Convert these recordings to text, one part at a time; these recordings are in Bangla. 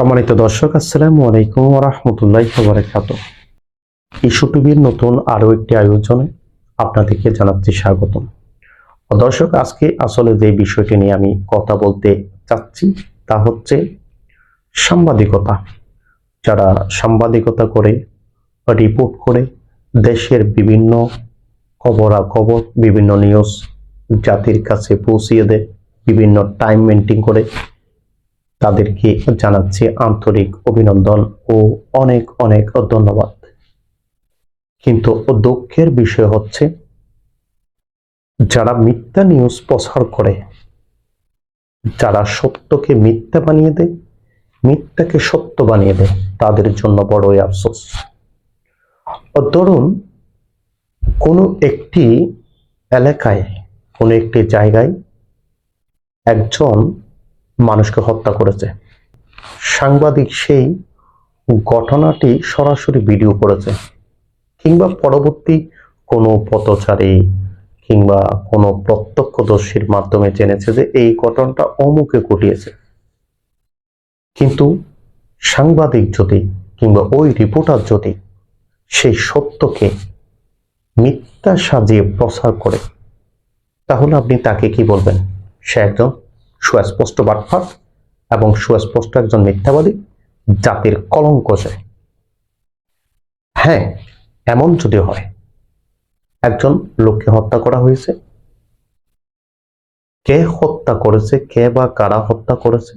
সম্মানিত দর্শক, আসসালামু আলাইকুম রহমতুল্লাহ বারাকাত ইস্যু টিভির নতুন আরও একটি আয়োজনে আপনাদেরকে জানাচ্ছি স্বাগতম। দর্শক, আজকে আসলে যে বিষয়টি নিয়ে আমি কথা বলতে চাচ্ছি তা হচ্ছে সাংবাদিকতা। যারা সাংবাদিকতা করে রিপোর্ট করে, দেশের বিভিন্ন খবরাখবর, বিভিন্ন নিউজ জাতির কাছে পৌঁছিয়ে দেয়, বিভিন্ন টাইম মেনটেন করে তাদেরকে জানাচ্ছি আন্তরিক অভিনন্দন ও অনেক অনেক ধন্যবাদ। কিন্তু দুঃখের বিষয় হচ্ছে, যারা মিথ্যা নিউজ প্রচার করে, যারা সত্যকে মিথ্যা বানিয়ে দেয়, মিথ্যাকে সত্য বানিয়ে দেয়, তাদের জন্য বড়ই আফসোস। ধরুন, কোনো একটি এলাকায়, কোনো একটি জায়গায় একজন মানুষকে হত্যা করেছে। সাংবাদিক সেই ঘটনাটি সরাসরি ভিডিও করেছে। কিংবা পরবর্তী কোনো পথচারী কিংবা কোনো প্রত্যক্ষদর্শীর মাধ্যমে জেনেছে যে এই ঘটনাটা অমুকে ঘটিয়েছে। কিন্তু সাংবাদিক যদি কিংবা ওই রিপোর্টার যদি সেই সত্যকে মিথ্যা সাজিয়ে প্রচার করে, তাহলে আপনি তাকে কি বলবেন? সে একজন সুস্পষ্ট বাটফার এবং সুস্পষ্ট একজন মিথ্যাবাদী জাতির কলঙ্ক সে হ্যাঁ এমন যদি হয়, একজন লোককে হত্যা করা হয়েছে? কে হত্যা করেছে? কে বা কারা হত্যা করেছে?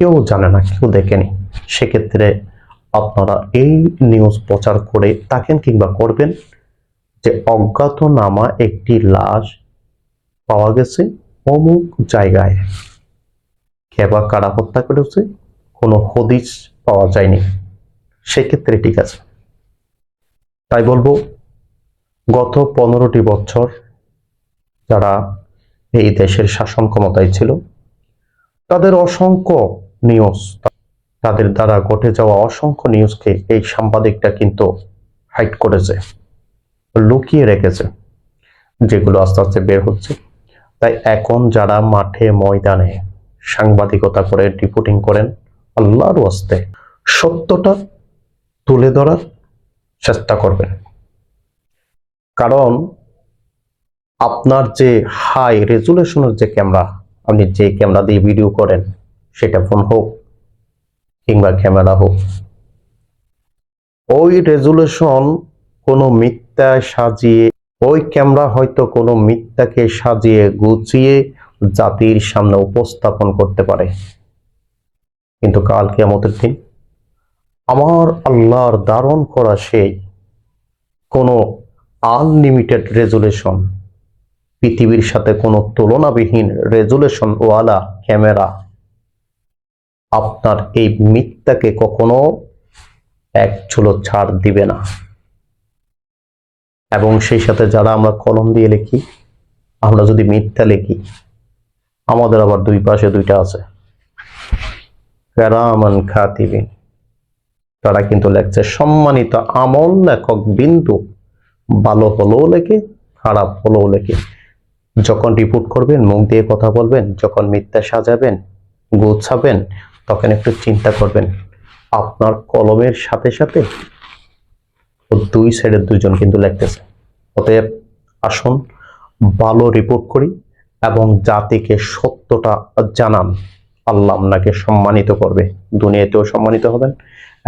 কেউ জানে না, কেউ দেখেনি। সেক্ষেত্রে আপনারা এই নিউজ প্রচার করে থাকেন কিংবা করবেন যে অজ্ঞাতনামা একটি লাশ পাওয়া গেছে। অমুক জায়গায়। কে বা কারা হত্যা করেছে, কোনো হদিস পাওয়া যায়নি। সেক্ষেত্রে ঠিক আছে। তাই বলব, গত পনেরোটি বছর যারা এই দেশের শাসন ক্ষমতায় ছিল, তাদের অসংখ্য নিউজ তাদের দ্বারা ঘটে যাওয়া অসংখ্য নিউজকে এই সাংবাদিকটা কিন্তু হাইট করেছে, লুকিয়ে রেখেছে, যেগুলো আস্তে আস্তে বের হচ্ছে। তাই এখন যারা মাঠে ময়দানে সাংবাদিকতা করে রিপোর্টিং করেন, আল্লাহর ওয়াস্তে সত্যটা তুলে ধরার চেষ্টা করবেন। কারণ আপনার যে হাই রেজুলেশনের যে ক্যামেরা আপনি যে ক্যামেরা দিয়ে ভিডিও করেন, সেটা ফোন হোক কিংবা ক্যামেরা হোক, ওই রেজুলেশন কোনো মিথ্যা সাজিয়ে ওই ক্যামেরা হয়তো কোনো মিথ্যাকে সাজিয়ে গুছিয়ে জাতির সামনে উপস্থাপন করতে পারে। কিন্তু কাল কেমতের দিন আমার আল্লাহর দারণ করা সেই কোনো আনলিমিটেড রেজুলেশন পৃথিবীর সাথে কোনো তুলনাবিহীন রেজুলেশন ওয়ালা ক্যামেরা আপনার এই মিথ্যাকে কখনো এক চুলো ছাড় দিবে না। এবং সেই সাথে যারা আমরা কলম দিয়ে লিখি, আমরা যদি মিথ্যা লিখি, আমাদের আবার দুই পাশে দুইটা আছে। ফেরামান খাতিবিন, তারা কিন্তু লেখছে, সম্মানিত আমল লেখক বিন্দু, ভালো হলেও লেখে, খারাপ হলেও লেখে। যখন রিপোর্ট করবেন, মুখ দিয়ে কথা বলবেন, যখন মিথ্যা সাজাবেন, গোছাবেন, তখন একটু চিন্তা করবেন, আপনার কলমের সাথে সাথে দুই সাইডের দুইজন কিন্তু লিখতেছে। অতএব আসুন, ভালো রিপোর্ট করি এবং জাতিকে সত্যটা জানান। আল্লাহ আপনাকে সম্মানিত করবে। দুনিয়াতেও সম্মানিত হবেন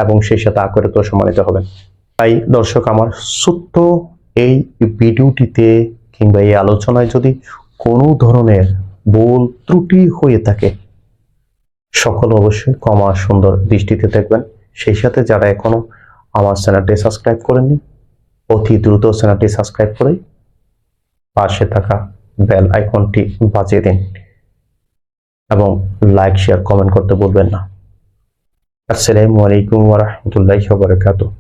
এবং সেই সাথে আখেরাতেও সম্মানিত হবেন। তাই দর্শক, আমার ছোট্ট এই ভিডিওটিতে কিংবা এই আলোচনায় যদি কোনো ধরনের ভুল ত্রুটি হয়ে থাকে, সকল অবশ্যই কমা সুন্দর দৃষ্টিতে দেখবেন। সেই সাথে যারা এখনও আমার চ্যানেলটি সাবস্ক্রাইব করেননি। অতি দ্রুত চ্যানেলটি সাবস্ক্রাইব করে পাশে থাকা বেল আইকনটি বাজিয়ে দিন এবং লাইক শেয়ার কমেন্ট করতে বলবেন না। আসসালামু আলাইকুম ওয়া বারাকাতুহু।